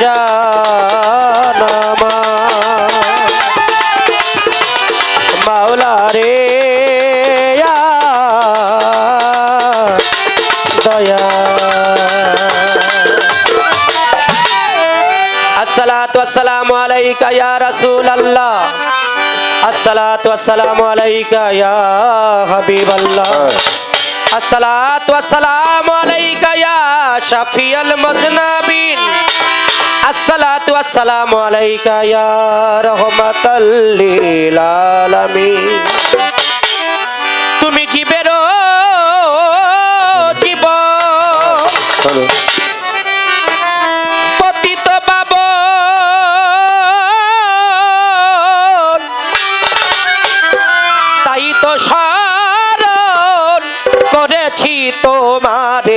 জানামা। মাওলা রে দয়া। আসসালাতু আসসালামু আলাইকা ইয়া রাসূলুল্লাহ। আসসালাতু আসসালামু আলাইকা ইয়া হাবিবাল্লাহ। আসসালাতু আসসালামু আলাইকা ইয়া শাফিয়াল মাজনাবিন। আসসালাতু আসসালামু আলাইকা ইয়া রাহমাতাল লিল আলামিন। তুমি জীবের জীব। পতিত বাব তাই তো সারণ করেছি তোমারে।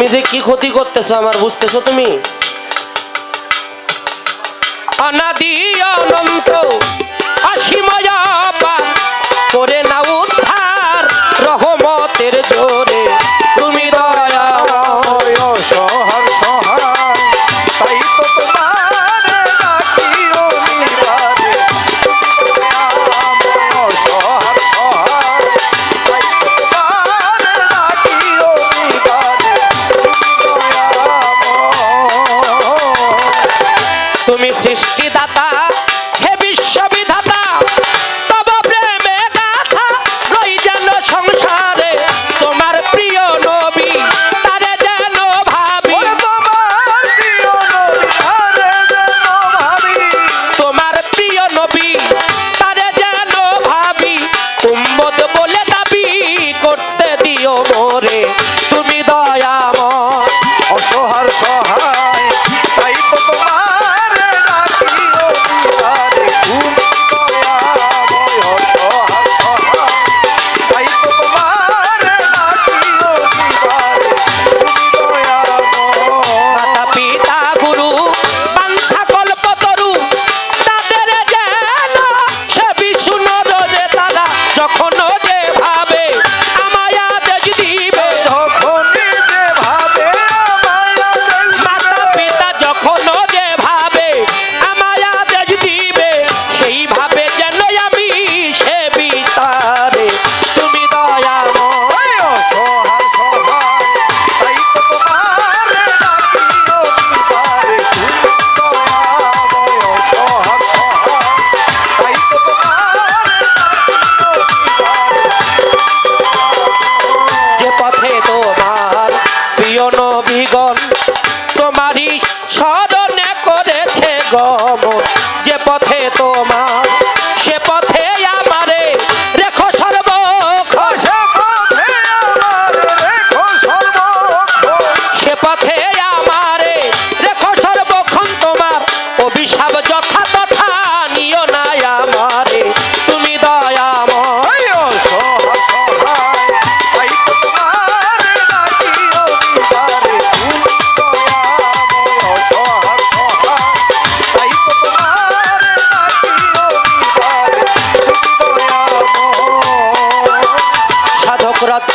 তুমি যে কি ক্ষতি করতেছো আমার বুঝতেছো তুমি? অনাদি অনন্ত অসীময়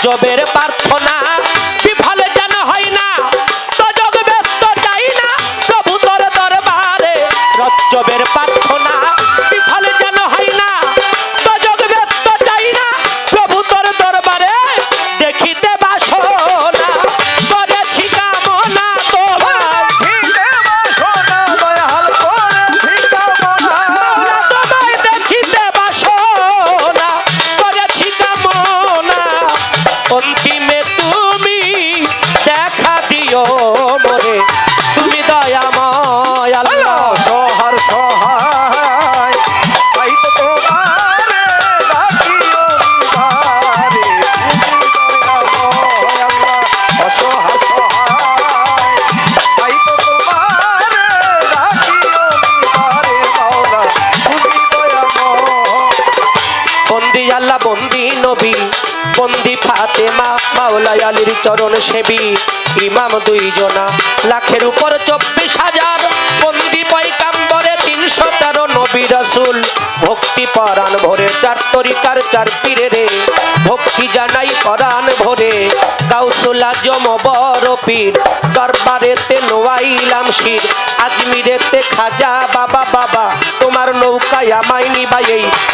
sobre ফাতেমা মাওলাই আলীর চরণ সেবি ইমাম দুইজনা লাখের উপর চব্বিশ হাজার বন্দি পয়কাম্বরে তিনশো ভক্তি পরাণ ভরে চার তরিকার চার পীরে রে। ভক্তি জানাই পরাণ ভরে, গাউসুল জম বড় পীর। দরবারেতে নোয়াইলাম শির, আজমিরেতে খাজা বাবা বাবা। তোমার নৌকায় আমায় নিবাই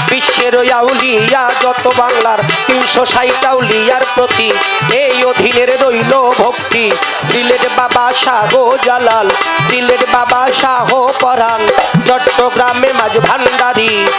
বিশ্বের ওই আউলিয়া, যত বাংলার তিনশো ষাট আউলিয়ার প্রতি। এই অধীনের রইল ভক্তি, সিলেট বাবা শাহ জালাল। সিলেট বাবা শাহ পরাণ, চট্টগ্রামে মাঝ ভান্ডারি।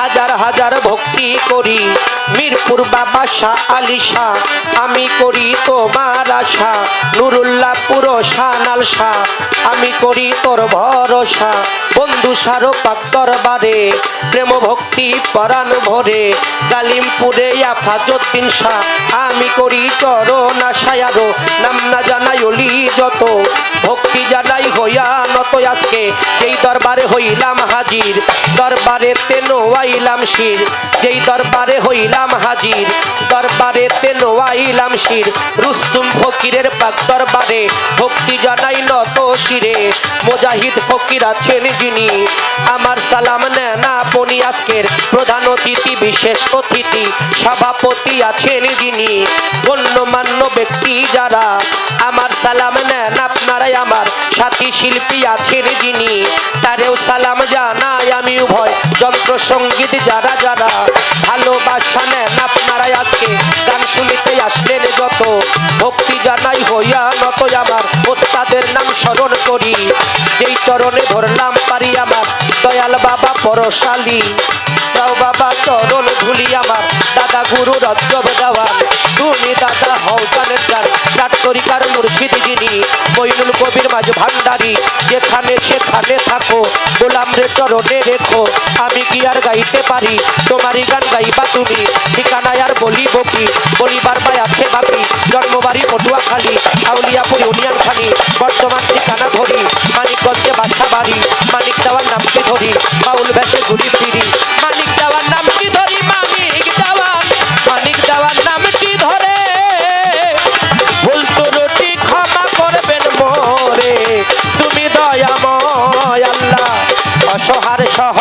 হাজার হাজার ভক্তি করি। মিরপুর বাবা শাহ আলী শাহ, আমি করি তোমার আশা। নুরুল্লাহ পুরো শানাল শাহ, আমি করি তোর ভরসা। বন্ধু সারো পাক দরবারে, প্রেম ভক্তি পরাণ ভরে। কালিমপুরে আফাজুদ্দিন শাহ, আমি করি চরণ আশায় আরও। নাম না জানাই অলি যত, ভক্তি জানাই হইয়া নত আজকে। যেই দরবারে হইলাম হাজির দরবারে তেনো আইলাম শির। যেই দরবারে হইলাম হাজির, দরবারে তেনো আইলাম শির। রুস্তুম ফকিরের পাক দরবারে ভক্তি জানাই নত শিরে। মোজাহিদ ফকির আছেন যিনি, আমার সালাম নেনা পনি আজকের প্রধান অতিথি, বিশেষ অতিথি, সভাপতি আছেন যিনি। গণ্যমান্য ব্যক্তি যারা সালাম নেন আপনারাই আমার সাথী শিল্পী আছেন যিনি। তারেও সালাম জানাই আমি উভয় যন্ত্র সংগীত যারা যারা ভালোবাসা নেন আপনারাই আজকে। গান শুনিতে আসলেন যত, ভক্তি জানাই হইয়া নত আমার ওস্তাদের নাম স্মরণ করি। যেই চরণে ধরলাম পারি আমার, দয়াল বাবা পরশালী। দাও বাবা, চরণ ধুলি আমার, দাদা গুরু রজ্জব দেওয়ান। তুমি দাদা হও জানের যার চার মুর্শিদ যিনি। মইনুল কবির মাঝ ভান্ডারি যেখানে সেখানে থাকো, গোলাম রে চরণে রেখো। আমি কি আর গাইতে পারি? তোমারই গান গাইবা তুমি, ঠিকানায় আর বলিব কি? বলিবার বাই আছে বাপি? জন্মবাড়ি পটুয়াখালী আউলিয়াপুর ইউনিয়ন খালি বর্তমান ঠিকানা ধরি, মানিকগঞ্জে বাচ্চা বাড়ি, মানিক দেওয়ার নামটি ধরি, বাউল ভেসে ঘুরি ফিরি। মানিক দেওয়ার নামটি ধরি, মানিক দেওয়ার মানিক দেওয়ার নামটি ধরে? ভুল রুটি ক্ষমা করবেন মোরে। তুমি দয়াময় আল্লাহ, অসহার সহ